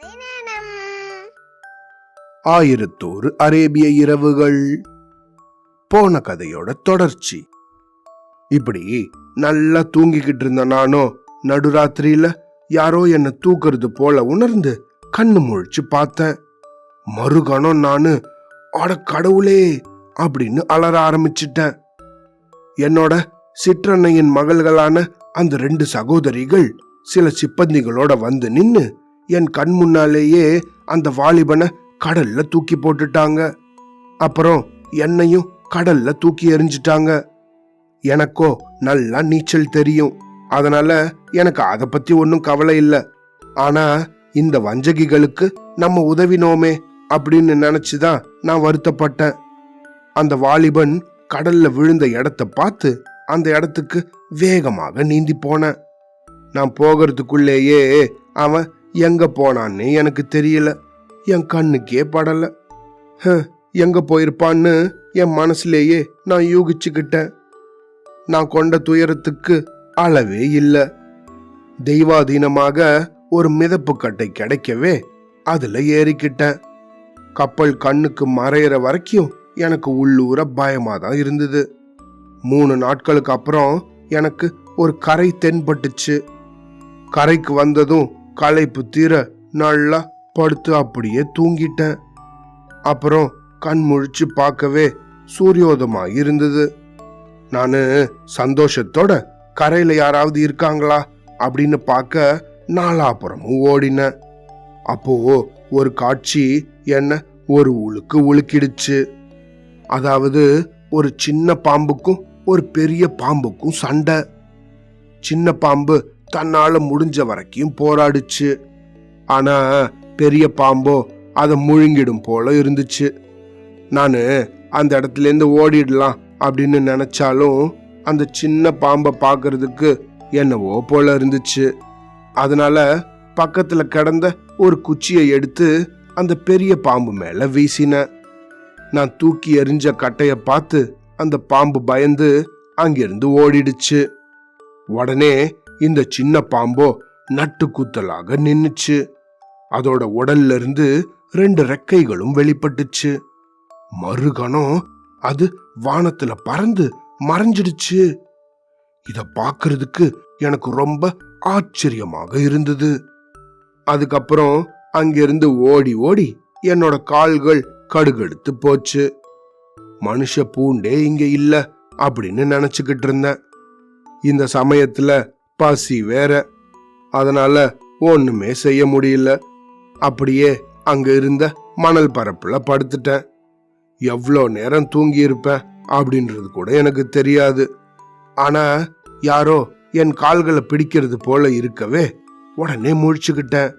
கதை ஆயிரத்தோரு அரேபிய இரவுகள். போன கதையோட தொடர்ச்சி. இப்படி நல்லா தூங்கிக்கிட்டு இருந்த நானோ நடுராத்திரியில யாரோ என்ன தூக்குறது போல உணர்ந்து கண்ணு முழிச்சு பார்த்தேன். மறுகணம் நானு அட கடவுளே அப்படின்னு அலற ஆரம்பிச்சிட்டேன். என்னோட சிற்றன்னையின் மகள்களான அந்த ரெண்டு சகோதரிகள் சில சிப்பந்திகளோட வந்து நின்று என் கண் முன்னாலேயே அந்த வாலிபனை கடல்ல தூக்கி போட்டுட்டாங்க. அப்புறம் என்னையும் கடல்ல தூக்கி எறிஞ்சிட்டாங்க. எனக்கோ நல்லா நீச்சல் தெரியும். அதனால எனக்கு அதை பத்தி ஒன்றும் கவலை இல்லை. ஆனா இந்த வஞ்சகிகளுக்கு நம்ம உதவினோமே அப்படின்னு நினைச்சுதான் நான் வருத்தப்பட்டேன். அந்த வாலிபன் கடல்ல விழுந்த இடத்த பார்த்து அந்த இடத்துக்கு வேகமாக நீந்தி போனேன். நான் போகிறதுக்குள்ளேயே அவன் எங்க போனான்னு எனக்கு தெரியல. என் கண்ணுக்கே படலை. ஹ, எங்க போயிருப்பான்னு என் மனசுலேயே நான் யூகிச்சுக்கிட்டேன். நான் கொண்ட துயரத்துக்கு அளவே இல்லை. தெய்வாதீனமாக ஒரு மிதப்பு கட்டை கிடைக்கவே அதில் ஏறிக்கிட்டேன். கப்பல் கண்ணுக்கு மறையிற வரைக்கும் எனக்கு உள்ளூர பயமாக தான் இருந்தது. மூணு நாட்களுக்கு அப்புறம் எனக்கு ஒரு கரை தென்பட்டுச்சு. கரைக்கு வந்ததும் களைப்பு தீர நல்லா படுத்து அப்படியே தூங்கிட்டேன். அப்புறம் கண் முழிச்சு பார்க்கவே சூரியோதமா இருந்தது. நானு சந்தோஷத்தோட கரையில யாராவது இருக்காங்களா? அப்படின்னு பார்க்க நாலாப்புறமும் ஓடினேன். அப்போ ஒரு காட்சி என்ன ஒரு உழுக்கு உழுக்கிடுச்சு. அதாவது ஒரு சின்ன பாம்புக்கும் ஒரு பெரிய பாம்புக்கும் சண்டை. சின்ன பாம்பு தன்னால் முடிஞ்ச வரைக்கும் போராடுச்சு. ஆனால் பெரிய பாம்போ அதை முழுங்கிடும் போல இருந்துச்சு. நான் அந்த இடத்துல இருந்து ஓடிடலாம் அப்படின்னு நினச்சாலும் அந்த சின்ன பாம்பை பார்க்கறதுக்கு என்னவோ போல இருந்துச்சு. அதனால பக்கத்தில் கிடந்த ஒரு குச்சியை எடுத்து அந்த பெரிய பாம்பு மேலே வீசினேன். நான் தூக்கி எறிஞ்ச கட்டையை பார்த்து அந்த பாம்பு பயந்து அங்கிருந்து ஓடிடுச்சு. உடனே இந்த சின்ன பாம்போ நட்டு குத்தலாக நின்னுச்சு. அதோட உடல்ல இருந்து ரெண்டு ரெக்கைகளும் வெளிப்பட்டுச்சு. மறுகணம் அது வானத்துல பறந்து மறைஞ்சிடுச்சு. இத பாக்குறதுக்கு எனக்கு ரொம்ப ஆச்சரியமாக இருந்தது. அதுக்கப்புறம் அங்கிருந்து ஓடி ஓடி என்னோட கால்கள் கடுகெடுத்து போச்சு. மனுஷ பூண்டே இங்க இல்ல அப்படின்னு நினைச்சுக்கிட்டு இருந்தேன். இந்த சமயத்துல பசி வேற. அதனால ஒண்ணுமே செய்ய முடியல. அப்படியே அங்க இருந்த மணல் பரப்புல படுத்துட்டேன். எவ்வளோ நேரம் தூங்கி இருப்பேன் அப்படின்றது கூட எனக்கு தெரியாது. ஆனா யாரோ என் கால்களை பிடிக்கிறது போல இருக்கவே உடனே முழிச்சுக்கிட்டேன்.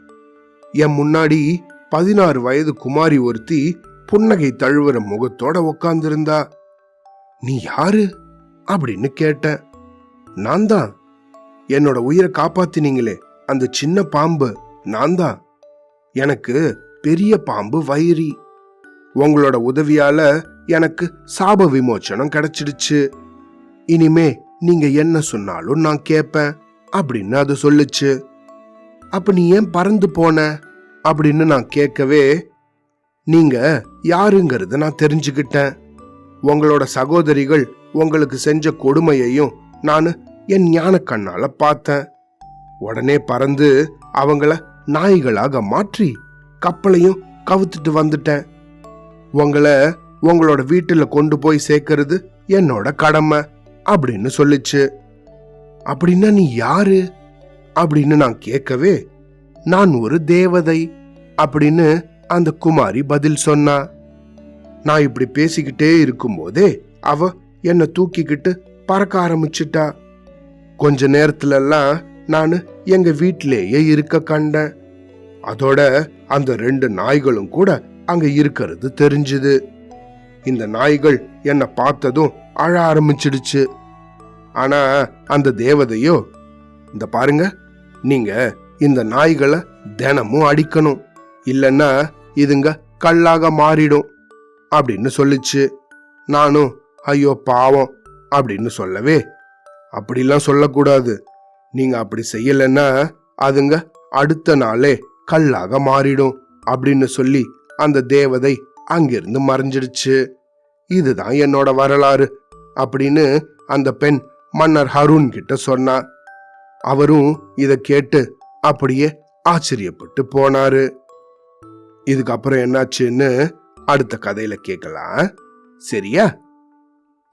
என் முன்னாடி பதினாறு வயது குமாரி ஒருத்தி புன்னகை தழுவுற முகத்தோட உக்காந்துருந்தா. நீ யாரு? அப்படின்னு கேட்டேன். நான் தான் என்னோட உயிரை காப்பாத்தினீங்களே. அந்த சின்ன பாம்பு நான் தான் எனக்கு பெரிய பாம்பு வைரி உங்களோட உதவியால எனக்கு சாப விமோச்சனம் கிடைச்சிடுச்சு. இனிமே நீங்க என்ன சொன்னாலும் நான் கேட்பேன் அப்படின்னு அது சொல்லுச்சு. அப்ப நீ ஏன் பறந்து போன? அப்படின்னு நான் கேட்கவே நீங்க யாருங்கிறத நான் தெரிஞ்சுக்கிட்டேன். உங்களோட சகோதரிகள் உங்களுக்கு செஞ்ச கொடுமையையும் நான் என் ஞான கண்ணால பார்த்தேன். உடனே பறந்து அவங்கள நாய்களாக மாற்றி கப்பலையும் கவுத்துட்டு வந்துட்டேன். உங்களை உங்களோட வீட்டில் கொண்டு போய் சேர்க்கறது என்னோட கடமை அப்படின்னு சொல்லுச்சு. அப்படின்னா நீ யாரு? அப்படின்னு நான் கேட்கவே நான் ஒரு தேவதை அப்படின்னு அந்த குமாரி பதில் சொன்னா. நான் இப்படி பேசிக்கிட்டே இருக்கும்போதே அவ என்னை தூக்கிக்கிட்டு பறக்க ஆரம்பிச்சிட்டா. கொஞ்ச நேரத்துலலாம் நான் எங்க வீட்டிலேயே இருக்க கண்டேன். அதோட அந்த ரெண்டு நாய்களும் கூட அங்க இருக்கிறது தெரிஞ்சுது. இந்த நாய்கள் என்னை பார்த்ததும் அழ ஆரம்பிச்சிடுச்சு. ஆனா அந்த தேவதையோ இந்த பாருங்க நீங்க இந்த நாய்களை தினமும் அடிக்கணும். இல்லைன்னா இதுங்க கல்லாக மாறிடும் அப்படின்னு சொல்லுச்சு. நானும் ஐயோ பாவம் அப்படின்னு சொல்லவே அப்படிலாம் சொல்லக்கூடாது. நீங்க அப்படி செய்யலைன்னா அதுங்க அடுத்த நாளே கல்லாக மாறிடும் அப்படின்னு சொல்லி அந்த தேவதை அங்கிருந்து மறைஞ்சிடுச்சு. இதுதான் என்னோட வரலாறு அப்படின்னு அந்த பெண் மன்னர் ஹருண் கிட்ட சொன்னா. அவரும் இதை கேட்டு அப்படியே ஆச்சரியப்பட்டு போனாரு. இதுக்கப்புறம் என்னாச்சுன்னு அடுத்த கதையில கேட்கலாம். சரியா?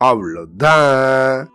அவ்வளோதான்